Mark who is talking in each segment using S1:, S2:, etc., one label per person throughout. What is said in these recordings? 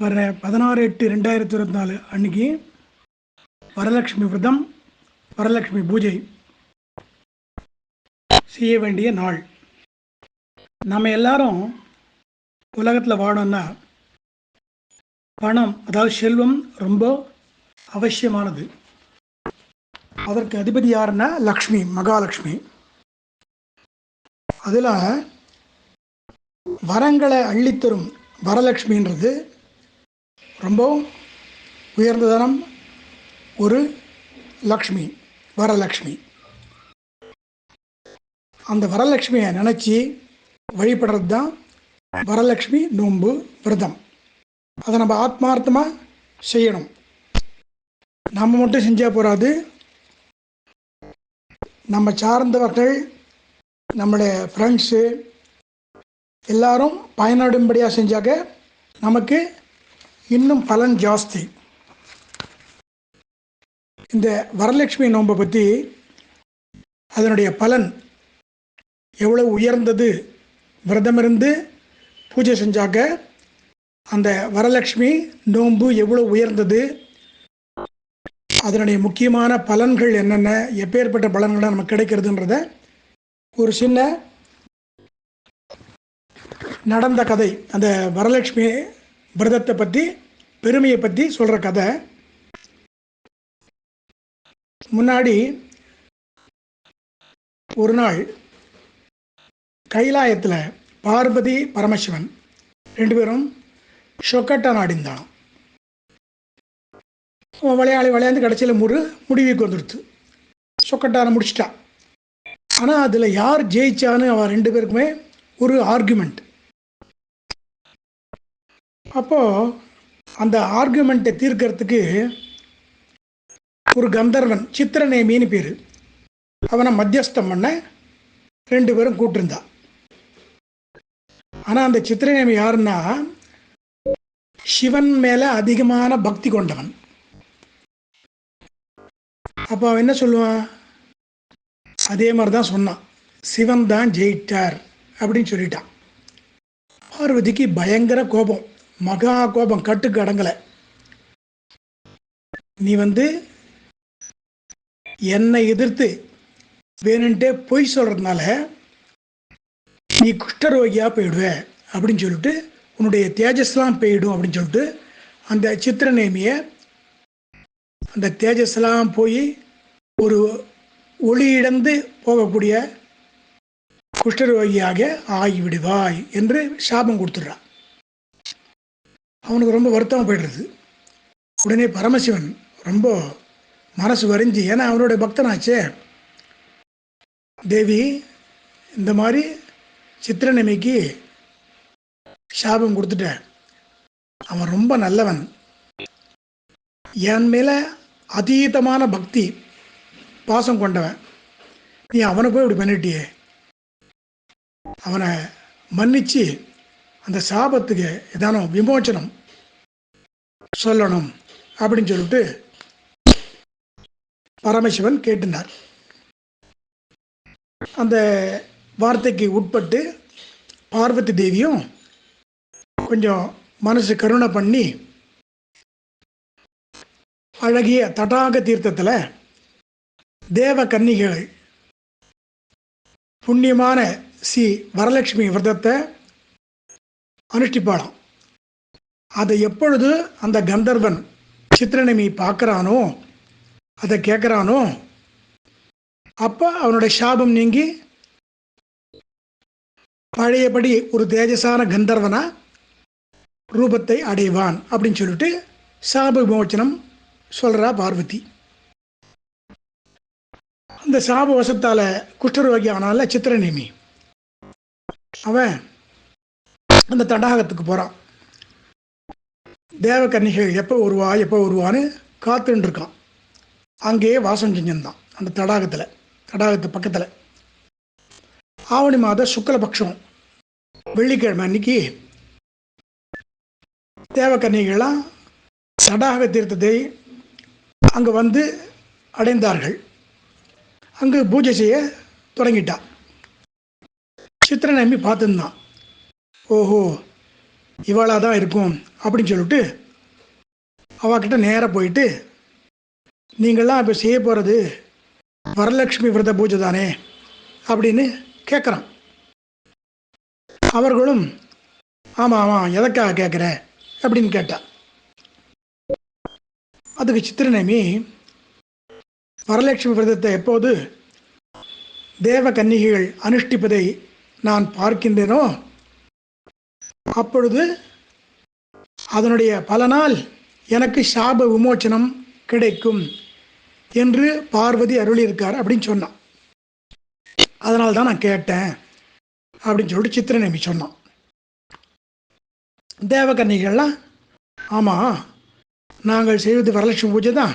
S1: வர பதினாறு எட்டு ரெண்டாயிரத்தி இருபத்தி நாலு அன்னைக்கு வரலட்சுமி விரதம் வரலட்சுமி பூஜை செய்ய வேண்டிய நாள். நம்ம எல்லாரும் உலகத்தில் வாழணும்னா பணம் அதாவது செல்வம் ரொம்ப அவசியமானது. அதற்கு அதிபதி யாருன்னா லக்ஷ்மி மகாலட்சுமி அதில் வரங்களை அள்ளித்தரும் வரலட்சுமின்றது ரொம்ப உயர்ந்ததனம் ஒரு லக்ஷ்மி வரலக்ஷ்மி. அந்த வரலட்சுமியை நினச்சி வழிபடுறது தான் வரலட்சுமி நோன்பு விரதம். அதை நம்ம ஆத்மார்த்தமாக செய்யணும். நம்ம மட்டும் செஞ்சால் போகாது நம்ம சார்ந்தவர்கள் நம்மளுடைய ஃப்ரெண்ட்ஸு எல்லாரும் பயனடும்படியாக செஞ்சாக்க நமக்கு இன்னும் பலன் ஜாஸ்தி. இந்த வரலட்சுமி நோன்பை பற்றி அதனுடைய பலன் எவ்வளோ உயர்ந்தது? விரதமிருந்து பூஜை செஞ்சாக்க அந்த வரலட்சுமி நோன்பு எவ்வளோ உயர்ந்தது? அதனுடைய முக்கியமான பலன்கள் என்னென்ன? எப்பேற்பட்ட பலன்கள் நமக்கு கிடைக்கிறதுன்றத ஒரு சின்ன நடந்த கதை. அந்த வரலட்சுமி விரதத்தை பற்றி பெருமையை பற்றி சொல்கிற கதை. முன்னாடி ஒரு நாள் கைலாயத்தில் பார்வதி பரமசிவன் ரெண்டு பேரும் சொக்கட்டா நாடிந்தான். விளையாடி விளையாண்டு கடைசியில் முரு முடிவுக்கு வந்துடுத்து. சொக்கட்டான முடிச்சிட்டா. ஆனால் அதில் யார் ஜெயிச்சான்னு அவன் ரெண்டு பேருக்குமே ஒரு ஆர்குமெண்ட் அப்போது அந்த ஆர்குமெண்ட்டை தீர்க்கறதுக்கு ஒரு கந்தர்வன் சித்திரநேமின்னு பேர். அவனை மத்தியஸ்தம் பண்ண ரெண்டு பேரும் கூட்டிருந்தா. ஆனால் அந்த சித்திரநேமி யாருன்னா சிவன் மேலே அதிகமான பக்தி கொண்டவன். அப்போ அவன் என்ன சொல்லுவான்? அதே மாதிரி தான் சொன்னான். சிவன் தான் ஜெயிட்டார் அப்படின்னு சொல்லிட்டான். பார்வதிக்கு பயங்கர கோபம். மகா கோபம் கட்டுக்கு அடங்கலை. நீ வந்து என்னை எதிர்த்து வேணுன்ட்டே பொய் சொல்கிறதுனால நீ குஷ்டரோகியாக போயிடுவ அப்படின்னு சொல்லிட்டு உன்னுடைய தேஜஸ்லாம் போயிடும் அப்படின்னு சொல்லிட்டு அந்த சித்திரநேமியை அந்த தேஜஸ்லாம் போய் ஒரு ஒளி இழந்து போகக்கூடிய குஷ்டரோகியாக ஆகிவிடுவாய் என்று சாபம் கொடுத்துட்றான் அவனுக்கு ரொம்ப வருத்தமாக போயிடுறது. உடனே பரமசிவன் ரொம்ப மனசு வரிஞ்சு ஏன்னா அவனுடைய பக்தனாச்சே. தேவி இந்த மாதிரி சித்திரநிமைக்கு சாபம் கொடுத்துட்டேன் அவன் ரொம்ப நல்லவன். என் மேலே அதீதமான பக்தி பாசம் கொண்டவன். நீ அவனை போய் இப்படி பண்ணிட்டியே. அவனை மன்னிச்சு அந்த சாபத்துக்கு ஏதானோ விமோச்சனம் சொல்லணும் அப்படின்னு சொல்லிட்டு பரமசிவன் கேட்டிருந்தார் அந்த வார்த்தைக்கு உட்பட்டு பார்வதி தேவியும் கொஞ்சம் மனசு கருணை பண்ணி அழகிய தடாக தீர்த்தத்தில் தேவ கன்னிகளை புண்ணியமான ஸ்ரீ வரலட்சுமி விரதத்தை அனுஷ்டிப்பாளாம். அதை எப்பொழுது அந்த கந்தர்வன் சித்திரநமி பார்க்குறானோ அதை கேட்குறானோ அப்போ அவனுடைய சாபம் நீங்கி பழையபடி ஒரு தேஜசான கந்தர்வனா ரூபத்தை அடைவான் அப்படின்னு சொல்லிட்டு சாப விமோச்சனம் சொல்கிறா பார்வதி. அந்த சாப வசத்தால் குஷ்டரோகி ஆனால சித்திரநேமி அவன் அந்த தடாகத்துக்கு போகிறான் தேவக்கன்னிகள் எப்போ வருவா எப்போ வருவான்னு காத்துன்னு இருக்கான் அங்கேயே வாசம் செஞ்சிருந்தான் அந்த தடாகத்தில் தடாகத்து பக்கத்தில். ஆவணி மாத சுக்லபக்ஷம் வெள்ளிக்கிழமை அன்னைக்கு தேவக்கன்னிகள்லாம் தடாக தீர்த்தத்தை அங்கே வந்து அடைந்தார்கள். அங்கு பூஜை செய்ய தொடங்கிட்டான். சித்திரநம்பி பார்த்துருந்தான். ஓஹோ இவளாக தான் இருக்கும் அப்படின்னு சொல்லிட்டு அவகிட்ட நேராக போயிட்டு நீங்கள்லாம் இப்போ செய்ய போகிறது வரலட்சுமி விரத பூஜை தானே? அப்படின்னு கேட்குறான் அவர்களும் ஆமாம் ஆமாம் எதற்காக கேட்குற அப்படின்னு கேட்டான் அதுக்கு சித்திரநேமி வரலட்சுமி விரதத்தை எப்போது தேவ கன்னிகைகள் அனுஷ்டிப்பதை நான் பார்க்கின்றேனோ அப்பொழுது அதனுடைய பலனால் எனக்கு சாப விமோச்சனம் கிடைக்கும் என்று பார்வதி அருளியிருக்கார் அப்படின்னு சொன்னான். அதனால தான் நான் கேட்டேன் அப்படின்னு சொல்லிட்டு சித்திரநேமி சொன்னான். தேவகன்னிகள்லாம் ஆமாம் நாங்கள் செய்வது வரலட்சுமி பூஜை தான்.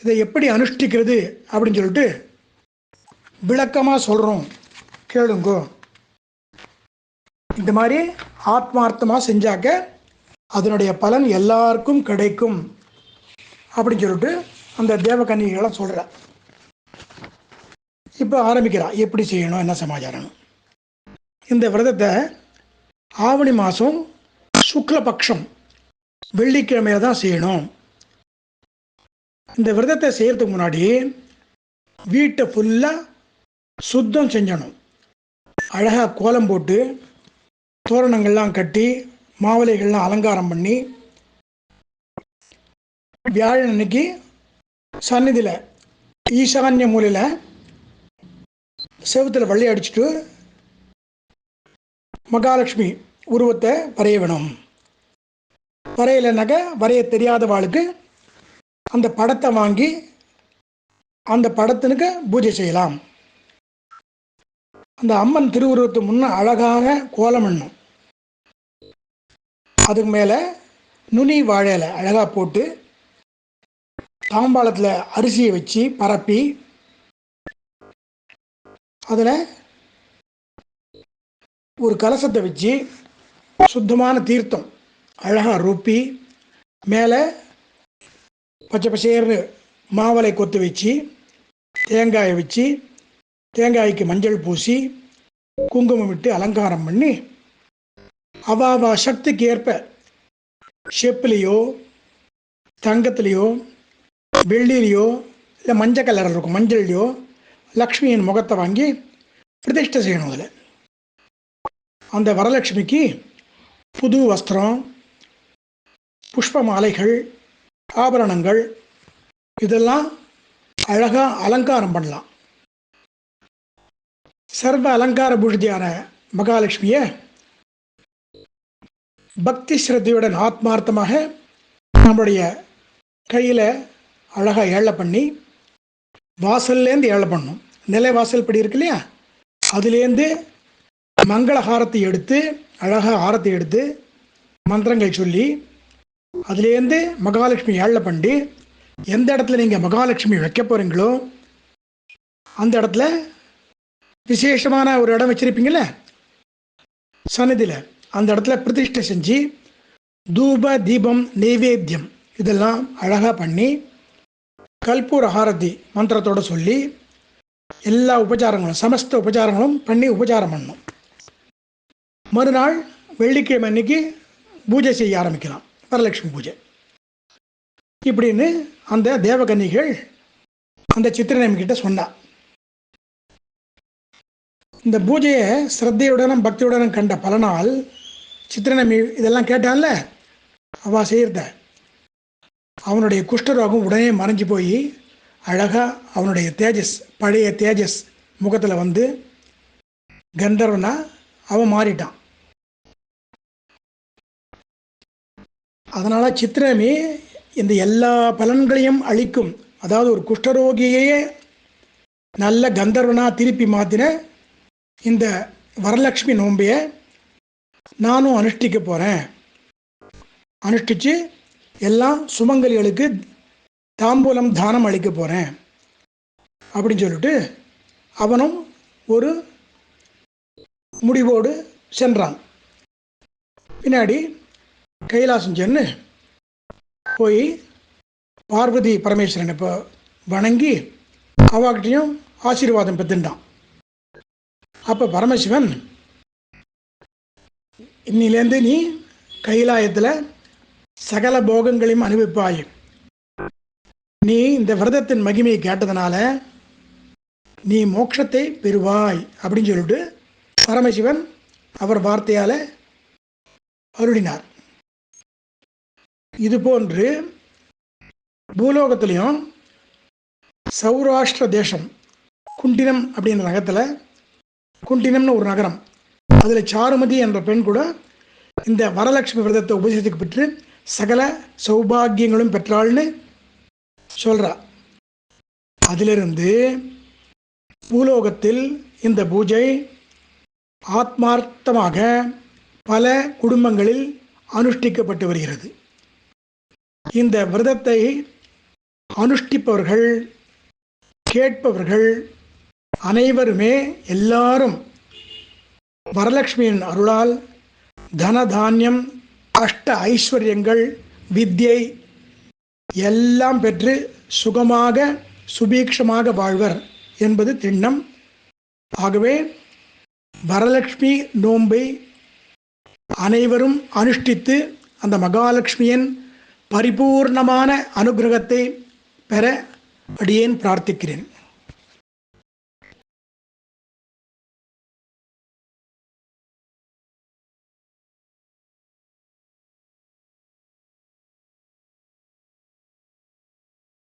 S1: இதை எப்படி அனுஷ்டிக்கிறது அப்படின்னு சொல்லிட்டு விளக்கமாக சொல்கிறோம் கேளுங்கோ. இந்த மாதிரி ஆத்மார்த்தமாக செஞ்சாக்க அதனுடைய பலன் எல்லாருக்கும் கிடைக்கும் அப்படின்னு சொல்லிட்டு அந்த தேவகன்னிகளை சொல்கிறா இப்போ ஆரம்பிக்கிறான் எப்படி செய்யணும்? என்ன சமாச்சாரம்? இந்த விரதத்தை ஆவணி மாதம் சுக்லபக்ஷம் வெள்ளிக்கிழமையில தான் செய்யணும். இந்த விரதத்தை செய்கிறதுக்கு முன்னாடி வீட்டை ஃபுல்லாக சுத்தம் செஞ்சணும். அழகாக கோலம் போட்டு தோரணங்கள்லாம் கட்டி மாவிளைகள்லாம் அலங்காரம் பண்ணி வியாழன் அன்னைக்கு சந்நிதியில் ஈசான்ய மூலையில் செவத்தில் வள்ளி அடிச்சுட்டு மகாலட்சுமி உருவத்தை வரைய வேணும் வரையலைனாக்க வரைய தெரியாதவாளுக்கு அந்த படத்தை வாங்கி அந்த படத்தினுக்கு பூஜை செய்யலாம். அந்த அம்மன் திருவுருவத்து முன்னே அழகாக கோலம் பண்ணும் அதுக்கு மேலே நுனி வாழையில அழகாக போட்டு தாம்பாளத்தில் அரிசியை வச்சு பரப்பி அதில் ஒரு கலசத்தை வச்சு சுத்தமான தீர்த்தம் அழகாக ரொப்பி மேலே பச்சை பசேர்னு மாவளை கொத்து வச்சு தேங்காயை வச்சு தேங்காய்க்கு மஞ்சள் பூசி குங்குமம் விட்டு அலங்காரம் பண்ணி அவாவா சக்திக்கு ஏற்ப செப்புலேயோ தங்கத்துலேயோ வெள்ளிலேயோ இல்லை மஞ்சள் கலர் இருக்கும் மஞ்சள்லையோ லக்ஷ்மியின் முகத்தை வாங்கி பிரதிஷ்டை செய்யணும் அதில். அந்த வரலட்சுமிக்கு புது வஸ்திரம் புஷ்ப மாலைகள் ஆபரணங்கள் இதெல்லாம் அழகாக அலங்காரம் பண்ணலாம். சர்வ அலங்கார பூஷிதியான மகாலட்சுமியை பக்தி ஸ்ரத்தையுடன் ஆத்மார்த்தமாக நம்முடைய கையில் அழகாக ஏழை பண்ணி வாசல்லேருந்து ஏழை பண்ணணும் நிலை வாசல் படி இருக்கு இல்லையா? அதுலேருந்து மங்களஹாரத்தை எடுத்து அழகாக ஆரத்தை எடுத்து மந்திரங்கள் சொல்லி அதுலேருந்து மகாலட்சுமி ஏழை பண்ணி எந்த இடத்துல நீங்கள் மகாலட்சுமி வைக்க போகிறீங்களோ அந்த இடத்துல விசேஷமான ஒரு இடம் வச்சுருப்பீங்கள சன்னதியில் அந்த இடத்துல பிரதிஷ்டை செஞ்சு தூப தீபம் நெய்வேத்தியம் இதெல்லாம் அழகாக பண்ணி கல்பூர் ஹாரதி மந்திரத்தோடு சொல்லி எல்லா உபச்சாரங்களும் சமஸ்த உபச்சாரங்களும் பண்ணி உபச்சாரம் பண்ணும். மறுநாள் வெள்ளிக்கிழமை அன்னைக்கு பூஜை செய்ய ஆரம்பிக்கலாம் வரலட்சுமி பூஜை. இப்படின்னு அந்த தேவகன்னிகள் அந்த சித்திரநேமி கிட்ட சொன்னா. இந்த பூஜையை சிரத்தையுடனும் பக்தியுடனும் கண்ட பலனால் சித்திரநேமி இதெல்லாம் கேட்டான்ல? அவ செய்கிறத அவனுடைய குஷ்டரோகம் உடனே மறைஞ்சு போய் அழகாக அவனுடைய தேஜஸ் பழைய தேஜஸ் முகத்தில் வந்து கந்தர்வனா அவன் மாறிட்டான். அதனால் சித்திரமே இந்த எல்லா பலன்களையும் அளிக்கும் அதாவது ஒரு குஷ்டரோகியையே நல்ல கந்தர்வனாக திருப்பி மாற்றின இந்த வரலட்சுமி நோம்பையை நானும் அனுஷ்டிக்க போகிறேன் அனுஷ்டித்து எல்லாம் சுமங்கலிகளுக்கு தாம்பூலம் தானம் அளிக்க போகிறேன் அப்படின்னு சொல்லிட்டு அவனும் ஒரு முடிவோடு சென்றான். பின்னாடி கைலாசம் சென்று போய் பார்வதி பரமேஸ்வரனை இப்போ வணங்கி அவகிட்டையும் ஆசீர்வாதம் பெற்றுட்டான். அப்போ பரமசிவன் இன்னிலேருந்து நீ கைலாயத்தில் சகல போகங்களையும் அனுபவிப்பாய். நீ இந்த விரதத்தின் மகிமையை கேட்டதுனால நீ மோட்சத்தை பெறுவாய் அப்படின்னு சொல்லிட்டு பரமசிவன் அவர் வார்த்தையால் அருளினார். இதுபோன்று பூலோகத்திலையும் சௌராஷ்டிர தேசம் குண்டினம் அப்படின்ற நகரத்தில் குண்டினம்னு ஒரு நகரம் அதில் சாருமதி என்ற பெண் கூட இந்த வரலட்சுமி விரதத்தை உபதேசத்துக்கு பெற்று சகல சௌபாகியங்களும் பெற்றாள்னு சொல்கிறா அதிலிருந்து பூலோகத்தில் இந்த பூஜை ஆத்மார்த்தமாக பல குடும்பங்களில் அனுஷ்டிக்கப்பட்டு வருகிறது. இந்த விரதத்தை அனுஷ்டிப்பவர்கள் கேட்பவர்கள் அனைவருமே எல்லாரும் வரலட்சுமியின் அருளால் தனதானியம் அஷ்ட ஐஸ்வர்யங்கள் வித்யை எல்லாம் பெற்று சுகமாக சுபீக்ஷமாக வாழ்வர் என்பது திண்ணம். ஆகவே வரலட்சுமி நோன்பை அனைவரும் அனுஷ்டித்து அந்த மகாலட்சுமியின் பரிபூர்ணமான அனுகிரகத்தை பெற அடியேன் பிரார்த்திக்கிறேன்.